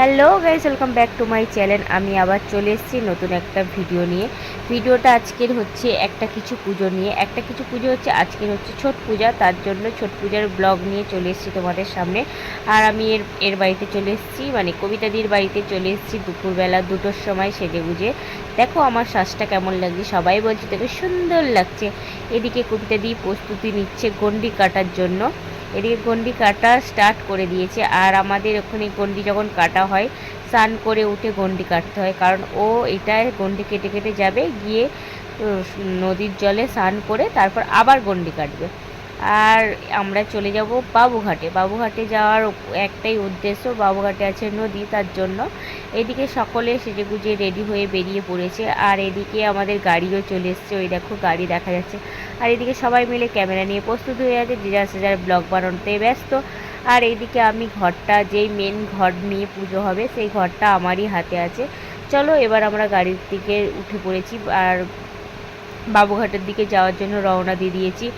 Hello guys, welcome back to my channel. আমি আবার চলে এসেছি নতুন একটা ভিডিও নিয়ে। ভিডিওটা আজকের হচ্ছে একটা কিছু পুজো নিয়ে। একটা কিছু পুজো হচ্ছে আজকের হচ্ছে ছট পূজা। তার জন্য ছট পূজার ব্লগ নিয়ে চলে এসেছি তোমাদের সামনে। আর আমি এর এর বাড়িতে চলে এসেছি মানে কবিতাদির বাড়িতে চলে এসেছি দুপুরবেলা দুটোর সময় সেজে গুজে। দেখো আমার শ্বাসটা কেমন লাগছে, সবাই বলছে দেখো সুন্দর লাগছে। এদিকে কবিতাদি প্রস্তুতি নিচ্ছে গন্ডি কাটার জন্য। এদিকে গন্ডি কাটা স্টার্ট করে দিয়েছে। আর আমাদের ওখানে গন্ডি যখন কাটা হয়, স্নান করে উঠে গন্ডি কাটতে হয়। কারণ ও এটায় গন্ডি কেটে কেটে যাবে, গিয়ে নদীর জলে স্নান করে তারপর আবার গন্ডি কাটবে। আর আমরা চলে যাব বাবুঘাটে। বাবুঘাটে যাওয়ার একটাই উদ্দেশ্য, বাবুঘাটে আছে নদী, তার জন্য এদিকে সকলে সেজে গুজে রেডি হয়ে বেরিয়ে পড়েছে। আর এদিকে আমাদের গাড়িও চলে এসছে। ওই দেখো, গাড়ি দেখা যাচ্ছে। আর এদিকে সবাই মিলে ক্যামেরা নিয়ে প্রস্তুত হয়ে আছে। যে যার যার ব্লগ বানানোতে ব্যস্ত। আর এইদিকে আমি ঘরটা, যেই মেন ঘর নিয়ে পুজো হবে, সেই ঘরটা আমারই হাতে আছে। চলো এবার আমরা গাড়ির দিকে উঠে পড়েছি। আর বাবুঘাটের দিকে যাওয়ার জন্য রওনা দিয়ে দিয়েছি।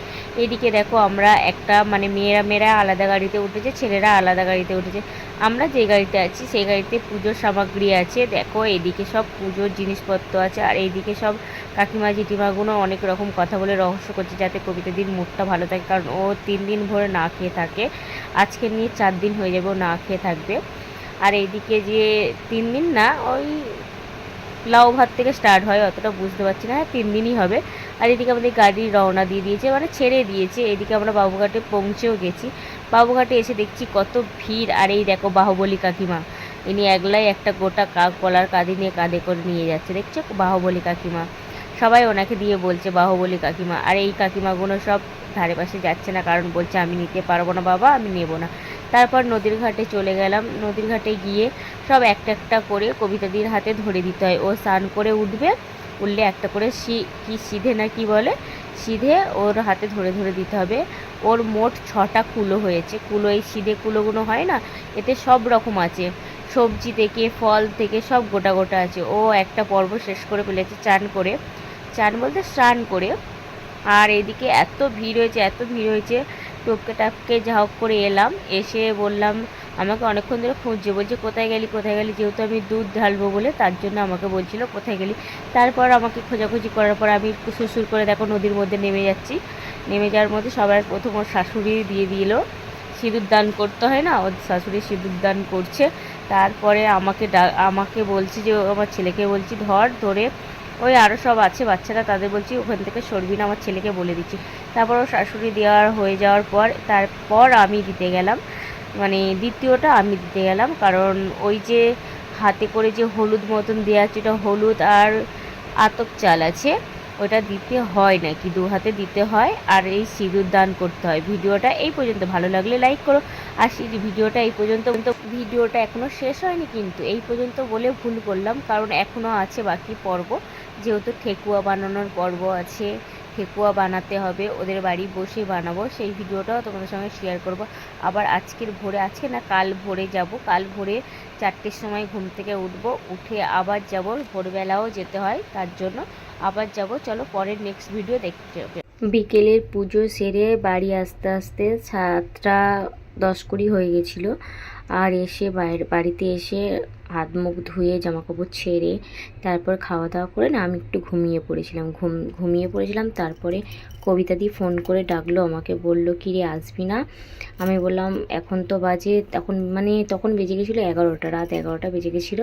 এদিকে দেখো আমরা একটা মানে মেয়েরা মেয়েরা আলাদা গাড়িতে উঠেছে, ছেলেরা আলাদা গাড়িতে উঠেছে। আমরা যে গাড়িতে আছি, সেই গাড়িতে পুজোর সামগ্রী আছে। দেখো, এদিকে সব পুজোর জিনিসপত্র আছে, আর এইদিকে সব কাকিমা, জেঠিমাগুলো অনেক রকম কথা বলে রহস্য করছে যাতে কবিতাদির মুডটা ভালো থাকে, কারণ ও তিন দিন ভরে না খেয়ে থাকে। আজকে নিয়ে চার দিন হয়ে যাবে ও না খেয়ে থাকবে। আর এইদিকে যে তিন দিন না, ওই লাউ ভাত থেকে স্টার্ট হয়, অতটা বুঝতে পারছি না হ্যাঁ তিন দিনই হবে। আর এদিকে আমাদের গাড়ি রওনা দিয়ে দিয়েছে মানে ছেড়ে দিয়েছে। এদিকে আমরা বাবুঘাটে পৌঁছেও গেছি। বাবুঘাটে এসে দেখছি কত ভিড়। আর এই দেখো বাহুবলী কাকিমা। ইনি একলাই একটা গোটা কাক বলার কাঁধে নিয়ে কাঁধে করে নিয়ে যাচ্ছে। দেখছ? বাহুবলী কাকিমা। সবাই ওনাকে দিয়ে বলছে, বাহুবলী কাকিমা। আর এই কাকিমাগুলো সব ধারে পাশে যাচ্ছে না, কারণ বলছে, আমি নিতে পারব না বাবা, আমি নেব না। তারপর নদীর ঘাটে চলে গেলাম। নদীর ঘাটে গিয়ে সব একটা একটা করে কবিতাদির হাতে ধরে দিতে হয়। ও স্নান করে উঠবে। উঠলে একটা করে সি কি সিধে না কি বলে? সিধে ওর হাতে ধরে ধরে দিতে হবে। ওর মোট ছটা কুলো হয়েছে। কুলো এই সিধে কুলোগুলো হয় না? এতে সব রকম আছে। সবজি থেকে, ফল থেকে সব গোটা গোটা আছে। ও একটা পর্ব শেষ করে ফেলেছে চান করে। চান বলতে স্নান করে। আর এদিকে এত ভিড় হয়েছে, এত ভিড় হয়েছে টপকে টাপকে যা হোক করে এলাম। এসে বললাম, আমাকে অনেকক্ষণ ধরে খুঁজছে। বলছে, কোথায় গেলি? কোথায় গেলি? যেহেতু আমি দুধ ঢালবো বলে, তার জন্য আমাকে বলছিল, কোথায় গেলি? তারপর আমাকে খোঁজাখুঁজি করার পর আমি সুরসুর করে দেখো নদীর মধ্যে নেমে যাচ্ছি। নেমে যাওয়ার মধ্যে সবার প্রথম ওর শাশুড়ি দিয়ে দিল। সিঁদুর দান করতে হয় না? ওর শাশুড়ি সিঁদুর দান করছে। তারপরে আমাকে আমাকে বলছি যে আমার ছেলেকে বলছি, ধর ধরে ওই আরও সব আছে, বাচ্চারা তাদের বলছি, ওখান থেকে সরবি না, আমার ছেলেকে বলে দিচ্ছি। তারপর ও শাশুড়ি দেওয়ার হয়ে যাওয়ার পর, তারপর আমি দিতে গেলাম মানে দ্বিতীয়টা আমি দিতে গেলাম, কারণ ওই যে হাতে করে যে হলুদ মতন দেওয়া আছে, ওটা হলুদ আর আতপ চাল আছে, ওটা দিতে হয় নাকি? দু হাতে দিতে হয় আর এই সিঁদুর দান করতে হয়। ভিডিওটা এই পর্যন্ত। ভালো লাগলে লাইক করো। আর সেই ভিডিওটা এই পর্যন্ত, ভিডিওটা এখনও শেষ হয়নি কিন্তু, এই পর্যন্ত বলে ভুল করলাম, কারণ এখনও আছে বাকি পর্ব। যেহেতু ঠেকুয়া বানানোর পর্ব আছে, ঠেকুয়া বানাতে হবে, ওদের বাড়ি বসে বানাবো। সেই ভিডিওটাও তোমাদের সঙ্গে শেয়ার করব। আবার আজকের ভোরে, আজকে না কাল ভোরে যাব। কাল ভোরে চারটের সময় ঘুম থেকে উঠব, উঠে আবার যাব। ভোরবেলাও যেতে হয়, তার জন্য আবার যাব। চলো পরের নেক্সট ভিডিও দেখতে হবে। বিকেলের পুজো সেরে বাড়ি আসতে আসতে সাতটা দশ কুড়ি হয়ে গেছিল। আর এসে বাইরে, বাড়িতে এসে হাত মুখ ধুয়ে জামা কাপড় ছেড়ে তারপর খাওয়া দাওয়া করে না আমি একটু ঘুমিয়ে পড়েছিলাম। ঘুম, ঘুমিয়ে পড়েছিলাম, তারপরে কবিতা দি ফোন করে ডাকলো, আমাকে বলল কি রে আসবি না? আমি বললাম, এখন তো বাজে, তখন মানে তখন বেজে গেছিল এগারোটা, রাত এগারোটা বেজে গেছিল।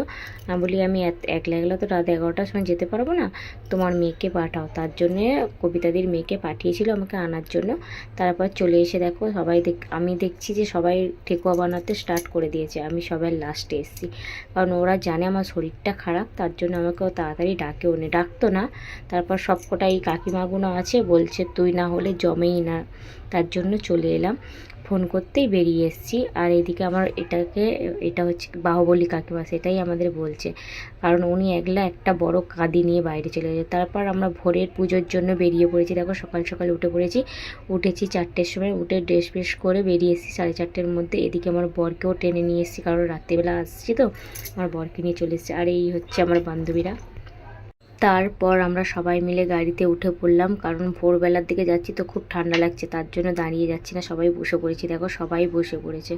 আমি বলি, আমি একলা একলা তো রাত এগারোটার সময় যেতে পারব না। তোমার মেয়েকে পাঠাও। তার জন্যে কবিতাদির মেয়েকে পাঠিয়েছিল আমাকে আনার জন্য। তারপর চলে এসে দেখো, সবাই দেখ, আমি দেখছি যে সবাই ঠেকুয়া বানাতে স্টার্ট করে দিয়েছে। আমি সবাই লাস্টে এসেছি। কারণ ওরা জানে আমার শরীরটা খারাপ, তার জন্য আমাকে ও তাড়াতাড়ি ডাকেও নে ডাকতো না, তারপর সব কটাই কাকিমাগুলো আছে, বলছে তুই না হলে জমেই না, তার জন্য চলে এলাম। ফোন করতেই বেরিয়ে এসেছি। আর এদিকে আমার এটাকে, এটা হচ্ছে বাহুবলী কাকিমা, সেটাই আমাদের বলছে। কারণ উনি একলা একটা বড় কাঁদি নিয়ে বাইরে চলে যায় তারপর আমরা ভোরের পুজোর জন্য বেরিয়ে পড়েছি। দেখো, সকাল সকাল উঠে পড়েছি। উঠেছি চারটের সময়, উঠে ড্রেস ফ্রেস করে বেরিয়ে এসেছি সাড়ে চারটের মধ্যে। এদিকে আমার বরকেও টেনে নিয়ে এসেছি, কারণ রাত্রিবেলা আসছি তো। আমার বরকে নিয়ে চলে এসেছি। আর এই হচ্ছে আমার বান্ধবীরা। তারপর আমরা সবাই মিলে গাড়িতে উঠে পড়লাম, কারণ ভোরবেলার দিকে যাচ্ছি তো খুব ঠান্ডা লাগছে, তার জন্য দাঁড়িয়ে যাচ্ছি না, সবাই বসে পড়েছি। দেখো, সবাই বসে পড়েছে।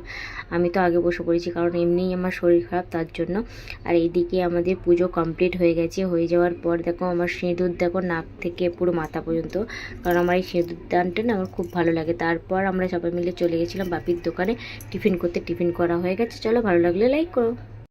আমি তো আগে বসে পড়েছি, কারণ এমনিই আমার শরীর খারাপ তার জন্য। আর এইদিকে আমাদের পুজো কমপ্লিট হয়ে গেছে, হয়ে যাওয়ার পর দেখো আমার সিঁদুর, দেখো নাক থেকে পুরো মাথা পর্যন্ত, কারণ আমার এই সিঁদুর দানটা না আমার খুব ভালো লাগে। তারপর আমরা সবাই মিলে চলে গেছিলাম বাপির দোকানে, টিফিন করতে টিফিন করা হয়ে গেছে, চলো ভালো লাগলে লাইক করো।